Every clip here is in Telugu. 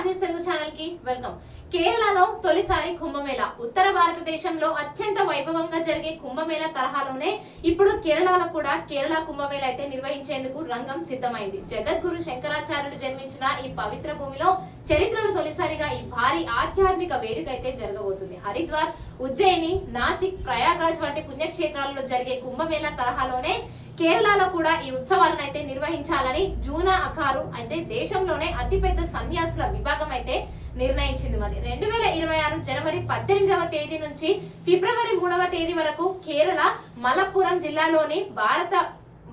స్టార్ న్యూస్ తెలుగు ఛానల్కి వెల్కమ్. కేరళలో తొలిసారి కుంభమేళ. ఉత్తర భారతదేశంలో అత్యంత వైభవంగా జరిగే కుంభమేళ తరహాలోనే ఇప్పుడు కేరళలో కూడా కేరళ కుంభమేళ అయితే నిర్వహించేందుకు రంగం సిద్ధమైంది. జగద్గురు శంకరాచార్యుడు జన్మించిన ఈ పవిత్ర భూమిలో చరిత్రలో తొలిసారిగా ఈ భారీ ఆధ్యాత్మిక వేడుక అయితే జరగబోతుంది. హరిద్వార్ ఉజ్జయిని నాసిక్ ప్రయాగ్రాజ్ వంటి పుణ్యక్షేత్రాలలో జరిగే కుంభమేళ తరహాలోనే కేరళలో కూడా ఈ ఉత్సవాలను అయితే నిర్వహించాలని జూనా అఖారు అయితే దేశంలోనే అతిపెద్ద సన్యాసుల విభాగం అయితే నిర్ణయించింది మరి. రెండు వేల ఇరవై ఆరు జనవరి పద్దెనిమిదవ తేదీ నుంచి ఫిబ్రవరి మూడవ తేదీ వరకు కేరళ మలప్పురం జిల్లాలోని భారత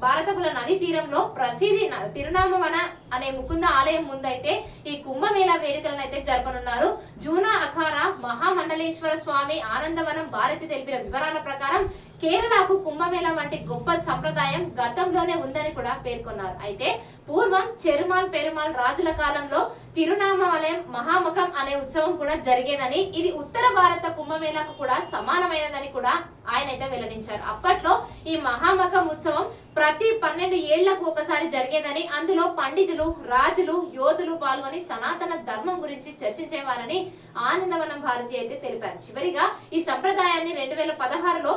భారతపుల నది తీరంలో ప్రసిద్ధి న- తిరునామవన అనే ముకుంద ఆలయం ముందైతే ఈ కుంభమేళా వేడుకలను అయితే జరపనున్నారు. జూనా అఖారా మహామండలేశ్వర స్వామి ఆనందవనం భారతి తెలిపిన వివరాల ప్రకారం కేరళకు కుంభమేళ వంటి గొప్ప సంప్రదాయం గతంలోనే ఉందని కూడా పేర్కొన్నారు. అయితే పూర్వం చెరుమాల్ పెరుమాల్ రాజుల కాలంలో తిరునామాలయం మహాముఖం అనే ఉత్సవం కూడా జరిగేదని ఇది ఉత్తర భారత కుంభమేళకు కూడా సమానమైనదని కూడా ఆయన అయితే వెల్లడించారు. అప్పట్లో ఈ మహామఖం ఉత్సవం ప్రతి పన్నెండు ఏళ్ళకు ఒకసారి జరిగేదని అందులో పండితులు రాజులు యోధులు పాల్గొని సనాతన ధర్మం గురించి చర్చించేవారని ఆనందవనం భారతి అయితే తెలిపారు. చివరిగా ఈ సంప్రదాయాన్ని రెండు వేల పదహారులో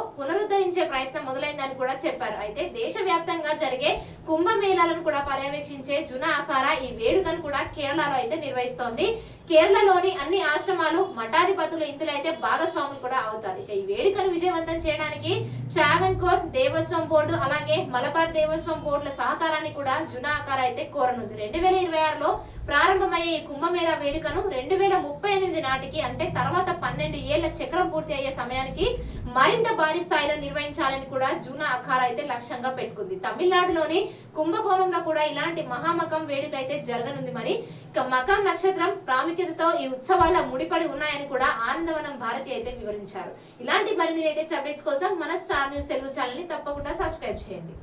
పునరుద్ధరించే ప్రయత్నం మొదలైందని కూడా చెప్పారు. అయితే దేశవ్యాప్తంగా జరిగే కుంభమేళాలను కూడా పర్యవేక్షించే జున ఆకార ఈ వేడుకను కూడా కేరళలో అయితే నిర్వహిస్తోంది. కేరళలోని అన్ని ఆశ్రమాలు మఠాధిపతులు ఇందులో అయితే భాగస్వాములు కూడా అవుతారు. ఇక ఈ వేడుకను విజయవంతం చేయడానికి ట్రావెన్కోర్ దేవస్వం బోర్డు అలాగే మలబార్ దేవస్వం బోర్డుల సహకారాన్ని కూడా జునా అయితే కోరనుంది. రెండు వేల ఇరవై ఆరులో ప్రారంభమయ్యే ఈ కుంభమేళా వేడుకను రెండు వేల ముప్పై ఎనిమిది నాటికి అంటే తర్వాత పన్నెండు ఏళ్ళ చక్రం పూర్తి అయ్యే సమయానికి మరింత భారీ స్థాయిలో నిర్వహించాలని కూడా జూనా అఖార అయితే లక్ష్యంగా పెట్టుకుంది. తమిళనాడులోని కుంభకోణంలో కూడా ఇలాంటి మహామకం వేడుక అయితే జరగనుంది మరి. ఇక మకం నక్షత్రం ప్రాముఖ్యతతో ఈ ఉత్సవాల ముడిపడి ఉన్నాయని కూడా ఆనందవనం భారతి అయితే వివరించారు. ఇలాంటి మరిన్ని లేటెస్ట్ అప్డేట్స్ కోసం మన స్టార్ న్యూస్ తెలుగు ఛానల్ని తప్పకుండా సబ్స్క్రైబ్ చేయండి.